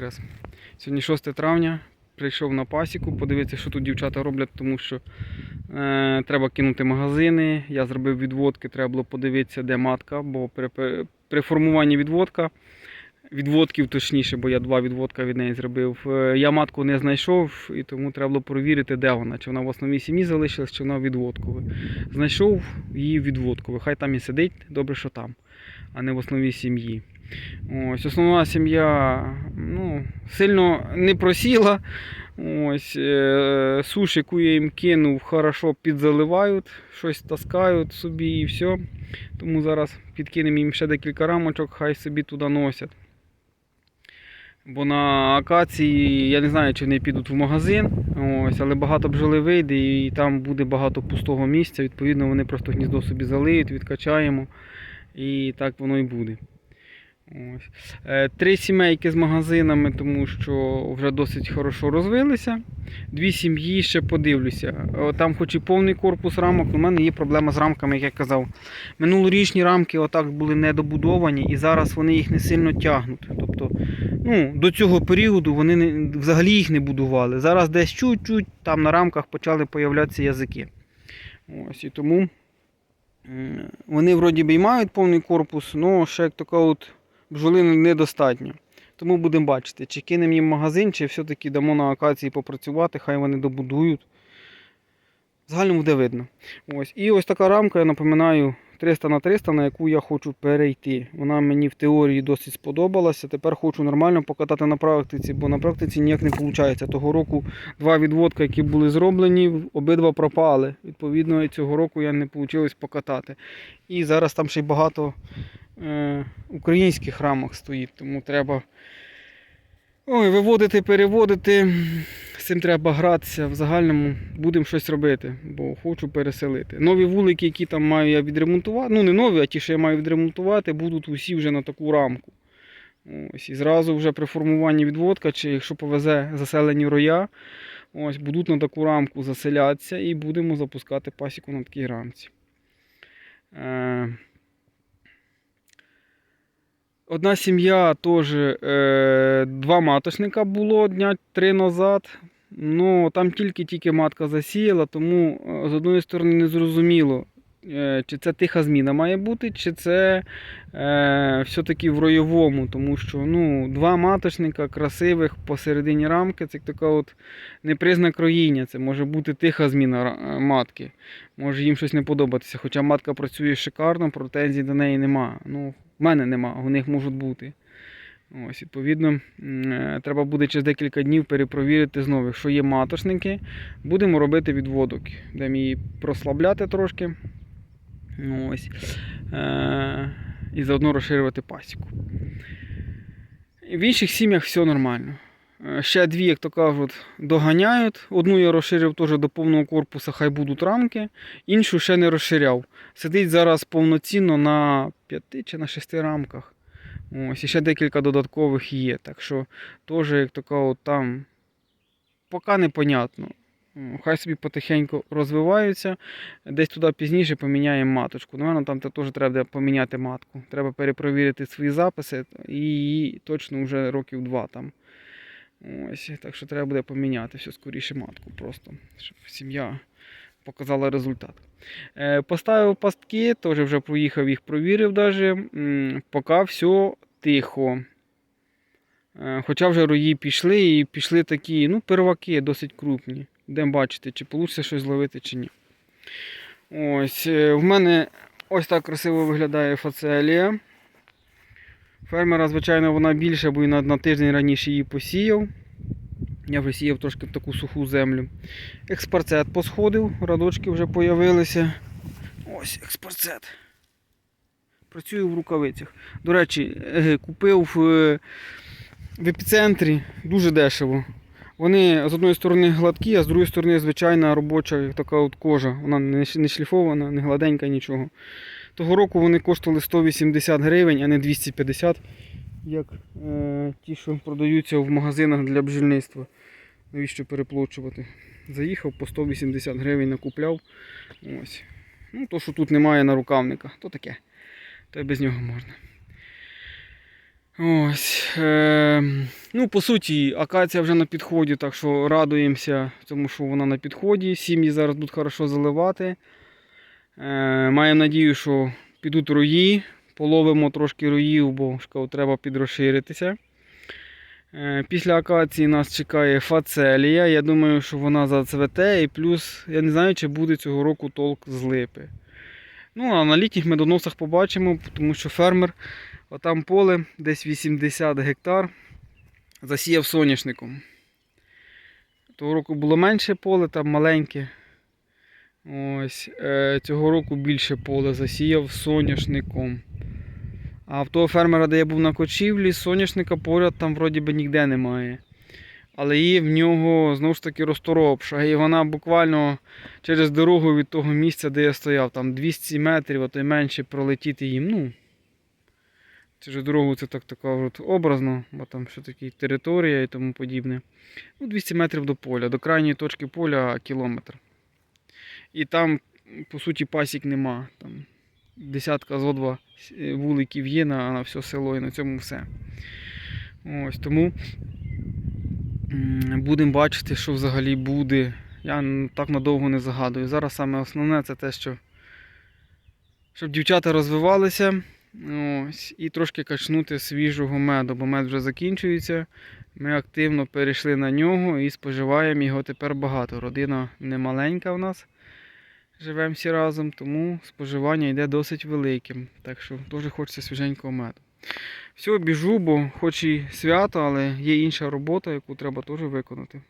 Воскрес. Сьогодні 6 травня. Прийшов на пасіку, подивитися, що тут дівчата роблять, тому що е, треба кинути магазини. Я зробив відводки, треба було подивитися, де матка, бо при, при, формуванні відводка, відводків точніше, бо я два відводка від неї зробив. е, я матку не знайшов, і тому треба було перевірити, де вона. Чи вона в основній сім'ї залишилась, чи вона відводкова. Знайшов її відводкову. Хай там і сидить, добре, що там, а не в основній сім'ї. Ось, основна сім'я ну, сильно не просіла. Ось, е, суш, яку я їм кинув, хорошо підзаливають, щось таскають собі і все. Тому зараз підкинемо їм ще декілька рамочок, хай собі туди носять. Бо на акації я не знаю, чи вони підуть в магазин, ось, але багато бджоли вийде і там буде багато пустого місця. Відповідно, вони просто гніздо собі залиють, відкачаємо. І так воно і буде. Ось. Е, Три сімейки з магазинами, тому що вже досить хорошо розвилися. Дві сім'ї ще подивлюся. Е, Там, хоч і повний корпус рамок, в мене є проблема з рамками, як я казав. Минулорічні рамки отак були недобудовані, і зараз вони їх не сильно тягнуть. Тобто, ну, до цього періоду вони не, взагалі їх не будували. Зараз десь чуть-чуть там на рамках почали появлятися язики. Ось, і тому вони вроді би і мають повний корпус, але ще як така от бджоли недостатньо. Тому будемо бачити, чи кинемо їм магазин, чи все-таки дамо на акації попрацювати, хай вони добудують. В загальному буде видно. Ось. І ось така рамка, я напоминаю, 300 на 300, на яку я хочу перейти. Вона мені в теорії досить сподобалася. Тепер хочу нормально покатати на практиці, бо на практиці ніяк не виходить. Того року два відводка, які були зроблені, обидва пропали. Відповідно, цього року я не вийшло покатати. І зараз там ще й багато українських рамок стоїть, тому треба ой, виводити, переводити. З цим треба гратися. В загальному будемо щось робити, бо хочу переселити. Нові вулики, які там маю я відремонтувати, ну не нові, а ті, що я маю відремонтувати, будуть усі вже на таку рамку. Ось, і зразу вже при формуванні відводка, чи якщо повезе заселені роя, ось, будуть на таку рамку заселятися і будемо запускати пасіку на такій рамці. Е, Одна сім'я теж е, два маточника було дня три назад. Ну, там тільки-тільки матка засіяла, тому е, з одної сторони не зрозуміло, е, чи це тиха зміна має бути, чи це е, все-таки в роєвому, тому що ну, два маточника красивих посередині рамки це така от не признак роїння, це може бути тиха зміна е, матки. Може їм щось не подобатися. Хоча матка працює шикарно, претензій до неї нема. Ну, в мене нема, у них можуть бути. Ось, відповідно, е, треба буде через декілька днів перепровірити знову. Якщо є маточники, будемо робити відводок. Будемо її прослабляти трошки. Ось. Е- і заодно розширювати пасіку. В інших сім'ях все нормально. Е, Ще дві, як то кажуть, доганяють. Одну я розширив теж до повного корпусу, хай будуть рамки, іншу ще не розширяв. Сидить зараз повноцінно на 5 чи на 6 рамках. Ось, і ще декілька додаткових є. Так що теж, як така, от там поки непонятно. Хай собі потихеньку розвиваються. Десь туди пізніше поміняємо маточку. Ну, там теж треба поміняти матку. Треба перепровірити свої записи і точно вже років два там. Ось, так що треба буде поміняти все скоріше матку, просто, щоб сім'я показала результат. Е, поставив пастки, теж вже проїхав їх, провірив даже. Поки все тихо. Е, Хоча вже рої пішли і пішли такі, ну, перваки досить крупні. Будемо бачити, чи вийде щось зловити, чи ні. Ось, е, в мене ось так красиво виглядає фацелія. Фермера, звичайно, вона більша, бо і на, тиждень раніше її посіяв. Я вже сіяв трошки в таку суху землю. Експарцет посходив, радочки вже появилися. Ось експарцет. Працюю в рукавицях. До речі, е, купив е, в епіцентрі дуже дешево. Вони з одної сторони гладкі, а з другої сторони звичайна робоча така от кожа. Вона не шліфована, не гладенька, нічого. Того року вони коштували 180 гривень, а не 250, як е, ті, що продаються в магазинах для бджільництва. Навіщо переплачувати? Заїхав по 180 гривень накупляв. Ось. Ну, то, що тут немає нарукавника, то таке. То й без нього можна. Ось. Е, ну, по суті, акація вже на підході, так що радуємося, тому що вона на підході. Сім'ї зараз будуть хорошо заливати. Е, маємо надію, що підуть рої, половимо трошки роїв, бо треба підрозширитися. Е, Після акації нас чекає фацелія. Я думаю, що вона зацвете. І плюс я не знаю, чи буде цього року толк з липи. Ну, а на літніх медоносах побачимо, тому що фермер, отам поле, десь 80 гектар, засіяв соняшником. Того року було менше поле, там маленьке. Ось, е, цього року більше поле засіяв соняшником. А в того фермера, де я був на кочівлі, соняшника поряд там вроді би ніде немає. Але є в нього знову ж таки розторопша. І вона буквально через дорогу від того місця, де я стояв, там 200 метрів, а то й менше пролетіти їм. Ну, через дорогу це так така от образно, бо там все-таки територія і тому подібне. Ну, 200 метрів до поля, до крайньої точки поля кілометр. І там, по суті, пасік нема. Там десятка зо два вуликів є на, на все село і на цьому все. Ось тому будемо бачити, що взагалі буде. Я так надовго не загадую. Зараз саме основне це те, що щоб дівчата розвивалися. Ось, і трошки качнути свіжого меду, бо мед вже закінчується. Ми активно перейшли на нього і споживаємо його тепер багато. Родина не маленька в нас. Живемо всі разом, тому споживання йде досить великим. Так що дуже хочеться свіженького меду. Все, біжу, бо хоч і свято, але є інша робота, яку треба теж виконати.